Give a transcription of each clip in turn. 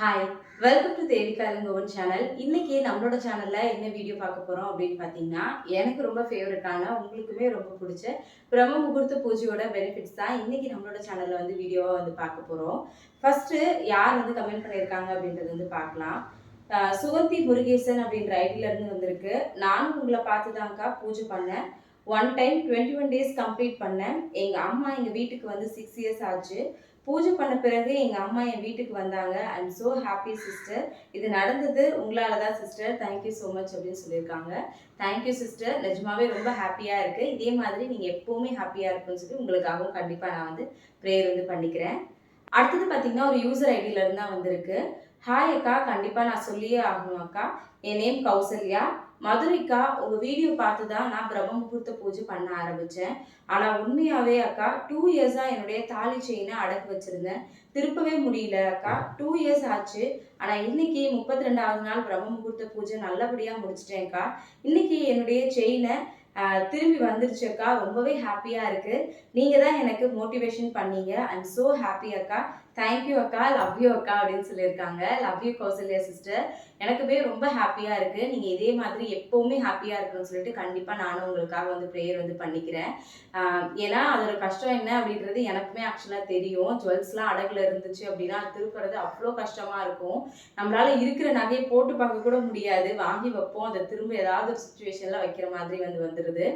Hi welcome to Devika own channel இன்னைக்கு நம்மளோட சேனல்ல என்ன வீடியோ பார்க்க போறோம் அப்படின்னு பார்த்தீங்கன்னா எனக்கு ரொம்ப ஃபேவரட்டான உங்களுக்குமே ரொம்ப பிடிச்ச பிரம்ம முகூர்த்த பூஜையோட பெனிஃபிட்ஸ் தான் இன்னைக்கு நம்மளோட சேனல்ல வந்து வீடியோவை வந்து பார்க்க போறோம். ஃபர்ஸ்ட் யார் வந்து கமெண்ட் பண்ணியிருக்காங்க அப்படின்றது வந்து பார்க்கலாம். சுகந்தி முருகேசன் அப்படின்ற ஐடியில இருந்து வந்திருக்கு. நானும் உங்களை பார்த்து தான்க்கா பூஜை பண்ணேன். One time twenty one days complete பண்ணேன். எங்கள் அம்மா எங்கள் வீட்டுக்கு வந்து சிக்ஸ் இயர்ஸ் ஆச்சு. பூஜை பண்ண பிறகு எங்கள் அம்மா என் வீட்டுக்கு வந்தாங்க. I am so happy sister இது நடந்தது. உங்களால தான் சிஸ்டர் தேங்க்யூ ஸோ மச் அப்படின்னு சொல்லியிருக்காங்க. தேங்க்யூ சிஸ்டர் நிஜமாவே ரொம்ப ஹாப்பியாக இருக்குது இதே மாதிரி நீங்கள் எப்போவுமே ஹாப்பியாக இருக்குன்னு சொல்லி உங்களுக்காகவும் கண்டிப்பாக நான் வந்து ப்ரேயர் வந்து பண்ணிக்கிறேன். அடுத்தது பார்த்தீங்கன்னா ஒரு யூசர் ஐடியிலேருந்து தான் வந்திருக்கு. ஹாய் அக்கா கண்டிப்பாக நான் சொல்லியே ஆகணும் அக்கா. என் நேம் கௌசல்யா. மதுரைக்கா உங்கள் வீடியோ பார்த்து தான் நான் பிரம்ம முகூர்த்த பூஜை பண்ண ஆரம்பித்தேன் ஆனால் உண்மையாகவே அக்கா டூ இயர்ஸாக என்னுடைய தாலி செயினை அடக்கு வச்சுருந்தேன். திருப்பவே முடியல அக்கா டூ இயர்ஸ் ஆச்சு. ஆனால் இன்னைக்கு முப்பத்தி ரெண்டாவது நாள் பிரம்ம முகூர்த்த பூஜை நல்லபடியாக முடிச்சிட்டேன்க்கா இன்னைக்கு என்னுடைய செயினை திரும்பி வந்துருச்சு அக்கா. ரொம்பவே ஹாப்பியாக இருக்குது நீங்கள் தான் எனக்கு மோட்டிவேஷன் பண்ணீங்க. ஐம் ஸோ ஹாப்பி அக்கா. தேங்க்யூ அக்கா லவ் யூ அக்கா அப்படின்னு சொல்லியிருக்காங்க. லவ் யூ கௌசல்யா சிஸ்டர் எனக்குமே ரொம்ப ஹாப்பியாக இருக்குது நீங்கள் இதே மாதிரி எப்போவுமே ஹாப்பியாக இருக்குன்னு சொல்லிட்டு கண்டிப்பாக நானும் உங்களுக்காக வந்து ப்ரேயர் வந்து பண்ணிக்கிறேன். ஏன்னா அதோட கஷ்டம் என்ன அப்படின்றது எனக்குமே ஆக்சுவலாக தெரியும். ஜுவல்ஸ்லாம் அடகுல இருந்துச்சு அப்படின்னா அது திருப்புறது அவ்வளோ கஷ்டமாக இருக்கும். நம்மளால் இருக்கிற நகையை போட்டு பார்க்க கூட முடியாது. வாங்கி வைப்போம். அதை திரும்ப ஏதாவது ஒரு சுச்சுவேஷனில் வைக்கிற மாதிரி வந்து வந்துடுது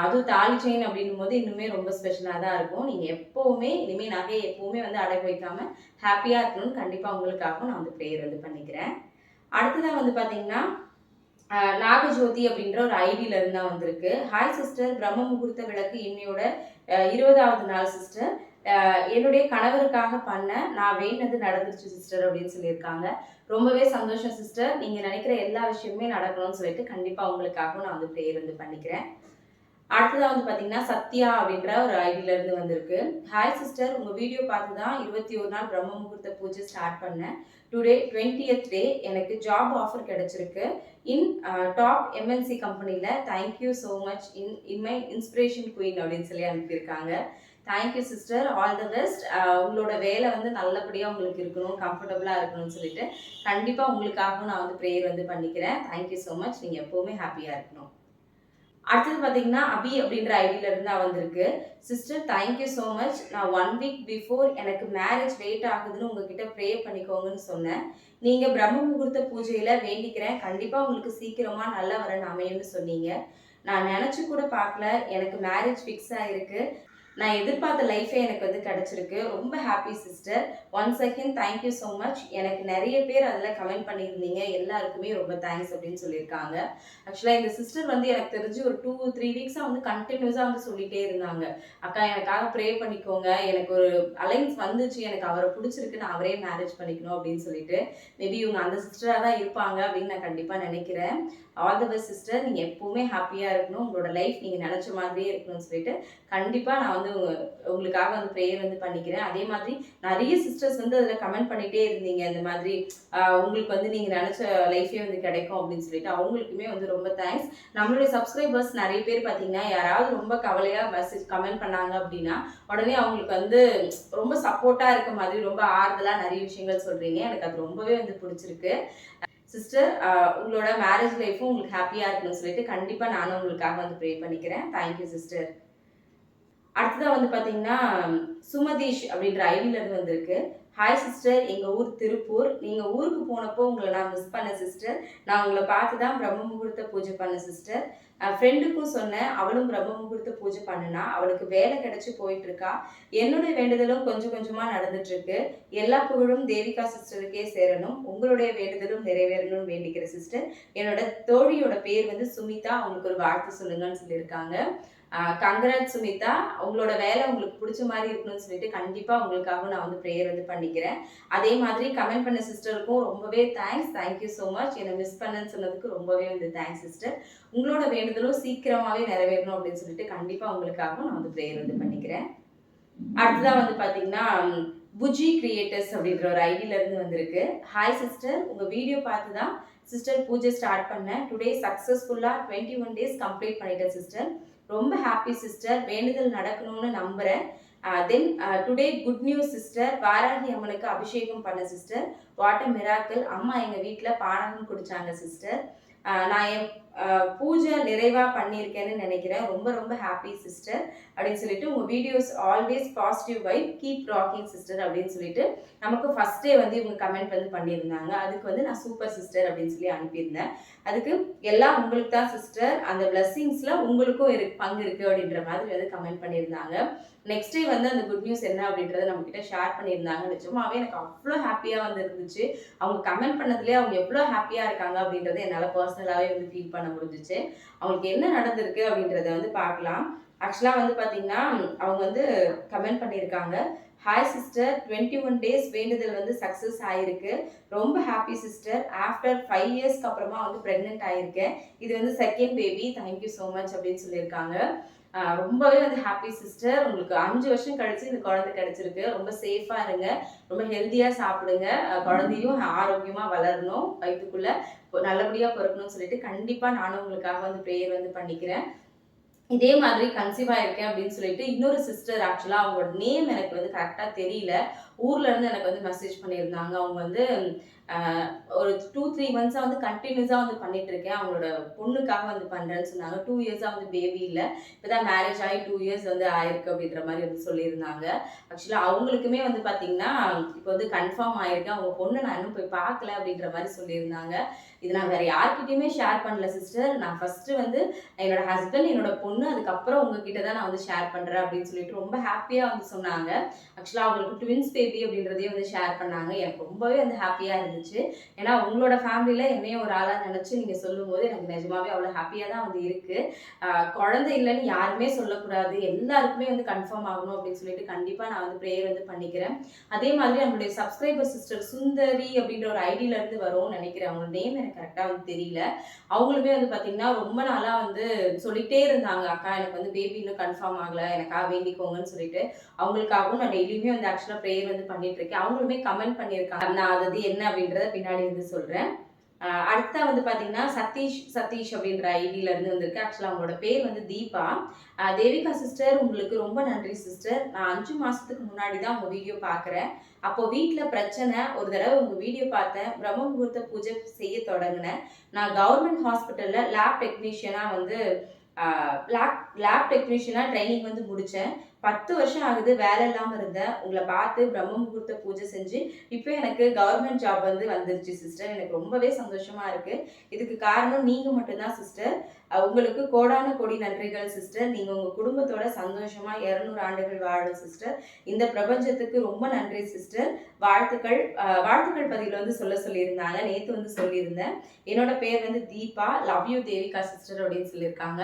அதுவும் தாலி செயின் அப்படின்னும் போது இன்னுமே ரொம்ப ஸ்பெஷலாக தான் இருக்கும். நீங்கள் எப்போவுமே இனிமேல் நகையை எப்போவுமே வந்து அடகு வைக்காம ஹாப்பியாக இருக்கணும்னு கண்டிப்பாக உங்களுக்காகவும் நான் வந்து ப்ரேயர் வந்து பண்ணிக்கிறேன். அடுத்ததாக வந்து பார்த்தீங்கன்னா நாகஜோதி அப்படின்ற ஒரு ஐடியில இருந்து தான் வந்திருக்கு. ஹாய் சிஸ்டர் பிரம்ம முகூர்த்த விளக்கு இன்னையோட இருபதாவது நாள் சிஸ்டர் என்னுடைய கணவருக்காக பண்ண நான் வேண்டது நடந்துருச்சு சிஸ்டர் அப்படின்னு சொல்லியிருக்காங்க. ரொம்பவே சந்தோஷம் சிஸ்டர் நீங்கள் நினைக்கிற எல்லா விஷயமுமே நடக்கணும்னு சொல்லிட்டு கண்டிப்பாக உங்களுக்காகவும் நான் வந்து ப்ரேயர் வந்து பண்ணிக்கிறேன். அடுத்ததாக வந்து பார்த்தீங்கன்னா சத்யா அப்படின்ற ஒரு ஐடியில இருந்து வந்திருக்கு. ஹாய் சிஸ்டர் உங்கள் வீடியோ பார்த்து தான் இருபத்தி ஒரு நாள் பிரம்ம முகூர்த்த பூஜை ஸ்டார்ட் பண்ணேன். டுடே டுவெண்ட்டியத் டே எனக்கு ஜாப் ஆஃபர் கிடைச்சிருக்கு. இன் டாப் எம்என்சி கம்பெனியில் thank you so much in in my inspiration queen அப்படின்னு சொல்லி அனுப்பியிருக்காங்க. Thank you sister all the best உங்களோட வேலை வந்து நல்லபடியாக உங்களுக்கு இருக்கணும் கம்ஃபர்டபுளாக இருக்கணும்னு சொல்லிட்டு கண்டிப்பாக உங்களுக்காகவும் நான் வந்து ப்ரேயர் வந்து பண்ணிக்கிறேன். தேங்க்யூ ஸோ மச் நீங்கள் எப்போவுமே ஹாப்பியாக இருக்கணும். அடுத்தது பார்த்தீங்கன்னா அபி அப்படின்ற ஐடியில இருந்து வந்திருக்கு. Sister thank you so much நான் ஒன் வீக் பிஃபோர் எனக்கு மேரேஜ் லேட் ஆகுதுன்னு உங்ககிட்ட ப்ரே பண்ணிக்கோங்கன்னு சொன்னேன். நீங்க பிரம்ம முகூர்த்த பூஜையில வேண்டிக்கிறேன். கண்டிப்பா உங்களுக்கு சீக்கிரமா நல்ல வரன் அமையும்னு சொன்னீங்க. நான் நினைச்சு கூட பார்க்கல. எனக்கு மேரேஜ் ஃபிக்ஸ் ஆயிருக்கு. நான் எதிர்பார்த்த லைஃபே எனக்கு வந்து கிடச்சிருக்கு. ரொம்ப happy sister one second thank you so much எனக்கு நிறைய பேர் அதில் கமெண்ட் பண்ணியிருந்தீங்க. எல்லாருக்குமே ரொம்ப தேங்க்ஸ் அப்படின்னு சொல்லியிருக்காங்க. ஆக்சுவலாக இந்த சிஸ்டர் வந்து எனக்கு தெரிஞ்சு ஒரு டூ த்ரீ வீக்ஸாக வந்து கண்டினியூஸாக வந்து சொல்லிகிட்டே இருந்தாங்க. அக்கா எனக்காக ப்ரே பண்ணிக்கோங்க. எனக்கு ஒரு அலைன்ஸ் வந்துச்சு. எனக்கு அவரை பிடிச்சிருக்கு. நான் அவரே மேரேஜ் பண்ணிக்கணும் அப்படின்னு சொல்லிட்டு. மேபி இவங்க அந்த சிஸ்டராக தான் இருப்பாங்க அப்படின்னு நான் கண்டிப்பாக நினைக்கிறேன். ஆல் த பெஸ்ட் சிஸ்டர் நீங்கள் எப்பவுமே ஹாப்பியாக இருக்கணும். உங்களோட லைஃப் நீங்கள் நினச்ச மாதிரியே இருக்கணும்னு சொல்லிட்டு கண்டிப்பாக நான் வந்து உங்களுக்காக வந்து ப்ரேயர் வந்து பண்ணிக்கிறேன். அதே மாதிரி நிறைய சிஸ்டர்ஸ் வந்து அதில் கமெண்ட் பண்ணிகிட்டே இருந்தீங்க. இந்த மாதிரி உங்களுக்கு வந்து நீங்கள் நினச்ச லைஃபே வந்து கிடைக்கும் அப்படின்னு சொல்லிட்டு அவங்களுக்குமே வந்து ரொம்ப தேங்க்ஸ் நம்மளுடைய சப்ஸ்கிரைபர்ஸ் நிறைய பேர் பார்த்தீங்கன்னா யாராவது ரொம்ப கவலையாக மெசேஜ் கமெண்ட் பண்ணாங்க அப்படின்னா உடனே அவங்களுக்கு வந்து ரொம்ப சப்போர்ட்டாக இருக்க மாதிரி ரொம்ப ஆறுதலாக நிறைய விஷயங்கள் சொல்கிறீங்க எனக்கு அது ரொம்பவே வந்து பிடிச்சிருக்கு. சிஸ்டர் உங்களோட மேரேஜ் லைஃப்பும் உங்களுக்கு ஹாப்பியாக இருக்கணும்னு சொல்லிட்டு கண்டிப்பாக நானும் உங்களுக்காக வந்து ப்ரே பண்ணிக்கிறேன். தேங்க்யூ சிஸ்டர் அடுத்ததாக வந்து பார்த்தீங்கன்னா சுமதீஷ் அப்படின்ற ஐடியிலேருந்து வந்திருக்கு. ஹாய் சிஸ்டர் எங்கள் ஊர் திருப்பூர். நீங்கள் ஊருக்கு போனப்போ உங்களை நான் மிஸ் பண்ண சிஸ்டர் நான் உங்களை பார்த்து தான் பிரம்ம முகூர்த்த பூஜை பண்ண சிஸ்டர் ஃப்ரெண்டுக்கும் சொன்னேன் அவளும் பிரம்ம முகூர்த்த பூஜை பண்ணுனா. அவளுக்கு வேலை கிடைச்சி போயிட்டு இருக்கா என்னுடைய வேண்டுதலும் கொஞ்சம் கொஞ்சமாக நடந்துட்டு இருக்கு எல்லா புகழும் தேவிகா சிஸ்டருக்கே சேரணும். உங்களுடைய வேண்டுதலும் நிறைவேறணும்னு வேண்டிக்கிற சிஸ்டர் என்னோட தோழியோட பேர் வந்து சுமிதா. அவங்களுக்கு ஒரு வாழ்த்து சொல்லுங்கன்னு சொல்லியிருக்காங்க. கங்கராஜ் சுமிதா உங்களோட வேலை உங்களுக்கு பிடிச்ச மாதிரி இருக்கணும்னு சொல்லிட்டு கண்டிப்பாக உங்களுக்காக நான் வந்து ப்ரேயர் வந்து பண்ணிக்கிறேன். அதே மாதிரி கமெண்ட் பண்ண சிஸ்டருக்கும் ரொம்பவே thanks thank you so much என்னை மிஸ் பண்ணன்னு சொன்னதுக்கு ரொம்பவே வந்து தேங்க்ஸ் சிஸ்டர் உங்களோட வேண்டுதலும் சீக்கிரமாகவே நிறைவேறணும் அப்படின்னு சொல்லிட்டு கண்டிப்பாக உங்களுக்காகவும் நான் வந்து ப்ரேயர் வந்து பண்ணிக்கிறேன். அடுத்ததாக வந்து பார்த்தீங்கன்னா புஜி கிரியேட்டர்ஸ் அப்படின்ற ஒரு ஐடியிலேருந்து வந்திருக்கு. ஹாய் சிஸ்டர் உங்கள் வீடியோ பார்த்து தான் சிஸ்டர் பூஜை ஸ்டார்ட் பண்ணேன். டுடே சக்ஸஸ்ஃபுல்லாக டுவெண்ட்டி ஒன் டேஸ் கம்ப்ளீட் பண்ணிட்டேன் சிஸ்டர் ரொம்ப ஹாப்பி சிஸ்டர் வேண்டுதல் நடக்கணும்னு நம்புகிறேன் then today good news sister Varahi அம்மனுக்கு அபிஷேகம் பண்ண சிஸ்டர் வாட்டர் மிராக்கிள் அம்மா எங்கள் வீட்டில் பானகம் குடித்தாங்க சிஸ்டர் uh, நான் என் பூஜை நிறைவாக பண்ணியிருக்கேன்னு நினைக்கிறேன். ரொம்ப ரொம்ப ஹாப்பி சிஸ்டர் அப்படின்னு சொல்லிட்டு உங்கள் videos always positive vibe keep rocking sister அப்படின்னு சொல்லிட்டு நமக்கு ஃபர்ஸ்ட் டே வந்து இவங்க கமெண்ட் வந்து பண்ணியிருந்தாங்க. அதுக்கு வந்து நான் சூப்பர் சிஸ்டர் அப்படின்னு சொல்லி அனுப்பியிருந்தேன். அதுக்கு எல்லாம் உங்களுக்கு தான் சிஸ்டர் அந்த பிளஸ்ஸிங்ஸில் உங்களுக்கும் இருக்கு பங்கு இருக்குது அப்படின்ற மாதிரி வந்து கமெண்ட் பண்ணியிருந்தாங்க. நெக்ஸ்ட் டே வந்து அந்த குட் நியூஸ் என்ன அப்படின்றத நம்ம கிட்ட ஷேர் பண்ணியிருந்தாங்க நிஜமாவே எனக்கு அவ்வளோ ஹாப்பியாக வந்து இருந்துச்சு. அவங்க கமெண்ட் பண்ணதுலேயே அவங்க எவ்வளோ ஹாப்பியாக இருக்காங்க அப்படின்றத என்னால் பர்சனலாகவே வந்து ஃபீல் பண்ண முடிஞ்சிச்சு. அவங்களுக்கு என்ன நடந்திருக்கு அப்படின்றத வந்து பார்க்கலாம். ஆக்சுவலாக வந்து பார்த்தீங்கன்னா அவங்க வந்து கமெண்ட் பண்ணியிருக்காங்க. Hi sister twenty one days வேண்டுதல் வந்து சக்ஸஸ் ஆயிருக்கு. ரொம்ப ஹாப்பி சிஸ்டர் ஆஃப்டர் ஃபைவ் இயர்ஸ்க்கு அப்புறமா வந்து ப்ரெக்னென்ட் ஆயிருக்கேன். இது வந்து second baby thank you so much அப்படின்னு சொல்லியிருக்காங்க. ரொம்பவே வந்து ஹாப்பி சிஸ்டர் உங்களுக்கு அஞ்சு வருஷம் கழிச்சு இந்த குழந்தை கிடைச்சிருக்கு. ரொம்ப சேஃபா இருங்க. ரொம்ப ஹெல்த்தியா சாப்பிடுங்க. குழந்தையும் ஆரோக்கியமா வளரணும். வயிற்றுக்குள்ள நல்லபடியா பிறக்கணும்னு சொல்லிட்டு கண்டிப்பா நானும் உங்களுக்காக வந்து ப்ரேயர் வந்து பண்ணிக்கிறேன். இதே மாதிரி கன்சீவ் ஆயிருக்கேன் அப்படின்னு சொல்லிட்டு இன்னொரு சிஸ்டர் ஆக்சுவலாக அவங்களோட நேம் எனக்கு வந்து கரெக்டாக தெரியல. ஊர்ல இருந்து எனக்கு வந்து மெசேஜ் பண்ணியிருந்தாங்க. அவங்க வந்து ஒரு டூ த்ரீ மந்த்ஸாக வந்து கண்டினியூஸாக வந்து பண்ணிட்டு இருக்கேன். அவங்களோட பொண்ணுக்காக வந்து பண்ணுறேன்னு சொன்னாங்க. டூ இயர்ஸாக வந்து பேபி இல்லை. இப்போதான் மேரேஜ் ஆகி டூ இயர்ஸ் வந்து ஆயிருக்கு அப்படின்ற மாதிரி வந்து சொல்லியிருந்தாங்க. ஆக்சுவலாக அவங்களுக்குமே வந்து பார்த்தீங்கன்னா இப்போ வந்து கன்ஃபார்ம் ஆயிருக்கு அவங்க பொண்ணு நான் இன்னும் போய் பார்க்கல அப்படின்ற மாதிரி சொல்லியிருந்தாங்க. இது நான் வேறு யார்கிட்டையுமே ஷேர் பண்ணல சிஸ்டர் நான் ஃபஸ்ட்டு வந்து என்னோட ஹஸ்பண்ட் என்னோட பொண்ணு அதுக்கப்புறம் உங்ககிட்ட தான் நான் வந்து ஷேர் பண்ணுறேன் அப்படின்னு சொல்லிட்டு ரொம்ப ஹாப்பியாக வந்து சொன்னாங்க. ஆக்சுவலாக அவங்களுக்கு ட்வின்ஸ் பேபி அப்படின்றதே வந்து ஷேர் பண்ணாங்க. எனக்கு ரொம்பவே வந்து ஹாப்பியாக இருந்துச்சு. ஏன்னா உங்களோட ஃபேமிலியில் என்னையும் ஒரு ஆளாக நினச்சி நீங்கள் சொல்லும்போது எனக்கு நிஜமாவே அவ்வளோ ஹாப்பியாக தான் வந்து இருக்குது குழந்தை இல்லைன்னு யாருமே சொல்லக்கூடாது. எல்லாருக்குமே வந்து கன்ஃபார்ம் ஆகணும் அப்படின்னு சொல்லிட்டு கண்டிப்பாக நான் வந்து ப்ரேயர் வந்து பண்ணிக்கிறேன். அதே மாதிரி நம்மளுடைய சப்ஸ்கிரைபர் சிஸ்டர் சுந்தரி அப்படின்ற ஒரு ஐடியிலேருந்து வரும்னு நினைக்கிறேன். அவங்க நேம் எனக்கு கரெக்டாக வந்து தெரியல. அவங்களுமே வந்து பார்த்தீங்கன்னா ரொம்ப நாளாக வந்து சொல்லிகிட்டே இருந்தாங்க. அக்கா எனக்கு வந்து பேபி இன்னும் கன்ஃபார்ம் ஆகலை. எனக்காக வேண்டிக்கோங்கன்னு சொல்லிட்டு அவங்களுக்காகவும் நான் டெய்லியுமே வந்து ஆக்சுவலாக ப்ரேயர் வந்து பண்ணிட்டு இருக்கேன். அவங்களுமே கமெண்ட் பண்ணியிருக்காங்க. நான் அது என்ன அப்படின்றத பின்னாடி வந்து சொல்கிறேன் அடுத்தா வந்து பார்த்தீங்கன்னா சதீஷ் சதீஷ் அப்படின்ற ஐடியிலேருந்து வந்திருக்கு. ஆக்சுவலாக அவங்களோட பேர் வந்து தீபா. தேவிகா சிஸ்டர் உங்களுக்கு ரொம்ப நன்றி சிஸ்டர் நான் அஞ்சு மாதத்துக்கு முன்னாடி தான் உங்கள் வீடியோ பார்க்குறேன் அப்போ வீட்டில் பிரச்சனை ஒரு தடவை உங்கள் வீடியோ பார்த்தேன். பிரம்ம முகூர்த்த பூஜை செய்ய தொடங்கினேன். நான் கவர்மெண்ட் ஹாஸ்பிட்டலில் லேப் டெக்னீஷியனாக வந்து லேப் லேப் டெக்னீஷியனா ட்ரைனிங் வந்து முடித்தேன் பத்து வருஷம் ஆகுது வேலை இல்லாமல் இருந்தேன். உங்களை பார்த்து பிரம்ம முகூர்த்த பூஜை செஞ்சு இப்போ எனக்கு கவர்மெண்ட் ஜாப் வந்து வந்துருச்சு சிஸ்டர் எனக்கு ரொம்பவே சந்தோஷமா இருக்கு. இதுக்கு காரணம் நீங்க மட்டும்தான் சிஸ்டர் உங்களுக்கு கோடான கோடி நன்றிகள் சிஸ்டர் நீங்க உங்க குடும்பத்தோட சந்தோஷமா இருநூறு ஆண்டுகள் வாழும் சிஸ்டர் இந்த பிரபஞ்சத்துக்கு ரொம்ப நன்றி சிஸ்டர் வாழ்த்துக்கள். வாழ்த்துக்கள் பதிவில் வந்து சொல்ல சொல்லியிருந்தாங்க. நேற்று வந்து சொல்லியிருந்தேன். என்னோட பேர் வந்து Deepa. Love you Devika sister அப்படின்னு சொல்லியிருக்காங்க.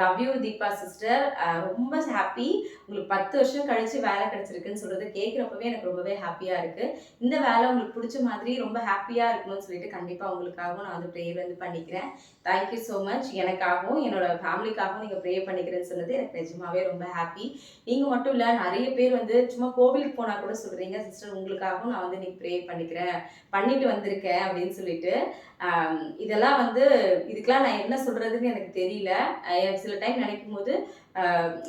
லவ் யூ தீபா சிஸ்டர் ரொம்ப ஹாப்பி உங்களுக்கு பத்து வருஷம் கழிச்சு வேலை கிடைச்சிருக்குன்னு சொல்றது கேட்குறப்பவே எனக்கு ரொம்பவே ஹாப்பியா இருக்கு. இந்த வேலை உங்களுக்கு பிடிச்ச மாதிரி ரொம்ப ஹாப்பியா இருக்கணும்னு சொல்லிட்டு கண்டிப்பா உங்களுக்காகவும் நான் வந்து ப்ரேயர் வந்து பண்ணிக்கிறேன். தேங்க்யூ ஸோ மச் எனக்காகவும் என்னோட ஃபேமிலிக்காகவும் நீங்க ப்ரே பண்ணிக்கிறேன்னு சொன்னது எனக்கு நிஜமாவே ரொம்ப ஹாப்பி நீங்க மட்டும் இல்ல நிறைய பேர் வந்து சும்மா கோவிலுக்கு போனா கூட சொல்றீங்க சிஸ்டர் உங்களுக்காகவும் நான் வந்து நீங்கள் ப்ரே பண்ணிக்கிறேன். பண்ணிட்டு வந்திருக்கேன் அப்படின்னு சொல்லிட்டு. இதெல்லாம் வந்து இதுக்கெல்லாம் நான் என்ன சொல்றதுன்னு எனக்கு தெரியல. எனக்கு சில டைம் நினைக்கும் போது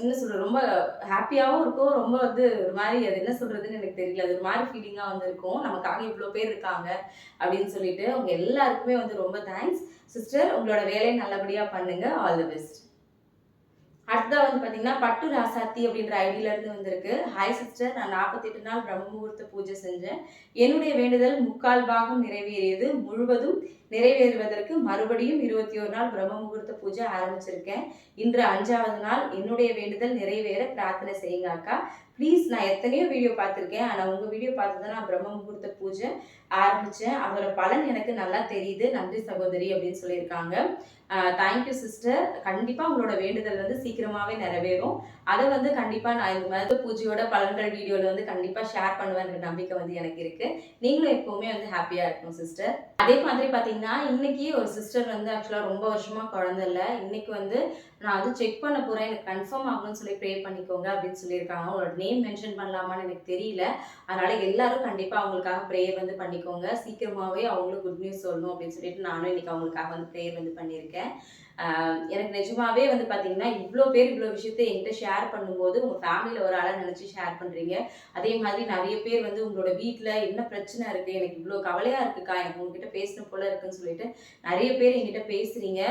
என்ன சொல்கிறது ரொம்ப ஹாப்பியாகவும் இருக்கும். ரொம்ப வந்து ஒரு மாதிரி அது என்ன சொல்றதுன்னு எனக்கு தெரியல. அது ஒரு மாதிரி ஃபீலிங்காக வந்து இருக்கும். நமக்காக இவ்வளோ பேர் இருக்காங்க அப்படின்னு சொல்லிட்டு அவங்க எல்லாருக்குமே வந்து ரொம்ப தேங்க்ஸ் சிஸ்டர் உங்களோட வேலையை நல்லபடியாக பண்ணுங்க. ஆல் தி பெஸ்ட் அடுத்ததாக வந்து பார்த்தீங்கன்னா பட்டு ராசாத்தி அப்படின்ற ஐடியில இருந்து வந்திருக்கு. ஹாய் சிஸ்டர் நான் நாற்பத்தெட்டு நாள் பிரம்ம முகூர்த்த பூஜை செஞ்சேன். என்னுடைய வேண்டுதல் முக்கால் பாகம் நிறைவேறியது. முழுவதும் நிறைவேறுவதற்கு மறுபடியும் இருபத்தி ஒரு நாள் பிரம்ம முகூர்த்த பூஜை ஆரம்பிச்சிருக்கேன். இன்று அஞ்சாவது நாள். என்னுடைய வேண்டுதல் நிறைவேற பிரார்த்தனை செய்யுங்க அக்கா. ப்ளீஸ் நான் எத்தனையோ வீடியோ பார்த்துருக்கேன். ஆனால் உங்கள் வீடியோ பார்த்து தான் நான் பிரம்ம முகூர்த்த பூஜை ஆரம்பித்தேன் அதோட பலன் எனக்கு நல்லா தெரியுது. நன்றி சகோதரி அப்படின்னு சொல்லியிருக்காங்க. தேங்க்யூ சிஸ்டர் கண்டிப்பாக உங்களோட வேண்டுதல் வந்து சீக்கிரமாகவே நிறைவேறும். அதை வந்து கண்டிப்பாக நான் இந்த மருத்துவ பூஜையோட பலன்கள் வீடியோவில் வந்து கண்டிப்பாக ஷேர் பண்ணுவேன்ற நம்பிக்கை வந்து எனக்கு இருக்குது நீங்களும் எப்போவுமே வந்து ஹாப்பியாக இருக்கணும் சிஸ்டர் அதே மாதிரி பார்த்தீங்கன்னா இன்னைக்கு ஒரு சிஸ்டர் வந்து ஆக்சுவலாக ரொம்ப வருஷமாக குழந்தை இல்லை. இன்னைக்கு வந்து நான் அது செக் பண்ண போகிறேன் எனக்கு கன்ஃபார்ம் ஆகணும்னு சொல்லி ப்ரே பண்ணிக்கோங்க அப்படின்னு சொல்லியிருக்காங்க. அவங்களோட நேம் மென்ஷன் பண்ணலாமான்னு எனக்கு தெரியல. அதனால் எல்லாரும் கண்டிப்பாக அவங்களுக்காக ப்ரேயர் வந்து பண்ணிக்கோங்க. சீக்கிரமாகவே அவங்களும் குட் நியூஸ் சொல்லணும் அப்படின்னு சொல்லிட்டு நானும் இன்றைக்கி அவங்களுக்காக வந்து ப்ரேயர் வந்து பண்ணியிருக்கேன். எனக்கு நிஜமாவே வந்து பார்த்தீங்கன்னா இவ்வளோ பேர் இவ்வளோ விஷயத்தை என்கிட்ட ஷேர் பண்ணும்போது உங்கள் ஃபேமிலியில் ஒரு ஆளாக நினச்சி ஷேர் பண்ணுறீங்க அதே மாதிரி நிறைய பேர் வந்து உங்களோட வீட்டில் என்ன பிரச்சனை இருக்குது எனக்கு இவ்வளோ கவலையாக இருக்குக்கா. எனக்கு உங்ககிட்ட பேசணும் போல இருக்குன்னு சொல்லிட்டு நிறைய பேர் என்கிட்ட பேசுகிறீங்க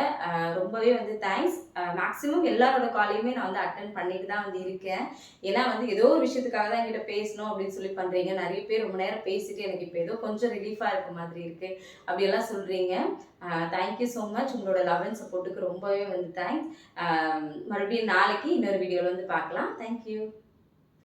ரொம்பவே வந்து தேங்க்ஸ் மேக்ஸிமம் எல்லாரோட காலையுமே நான் வந்து அட்டன் பண்ணிட்டு தான் வந்து இருக்கேன். ஏன்னா வந்து ஏதோ ஒரு விஷயத்துக்காக தான் என்கிட்ட பேசணும் அப்படின்னு சொல்லி பண்ணுறீங்க நிறைய பேர் ரொம்ப நேரம் பேசிட்டு எனக்கு இப்போ ஏதோ கொஞ்சம் ரிலீஃபாக இருக்க மாதிரி இருக்குது அப்படியெல்லாம் சொல்கிறீங்க தேங்க்யூ ஸோ மச் உங்களோட லவ் அண்ட் சப்போர்ட்டுக்கு ரொம்பவே வந்து தேங்க்ஸ் மறுபடியும் நாளைக்கு இன்னொரு வீடியோவில் வந்து பார்க்கலாம். தேங்க்யூ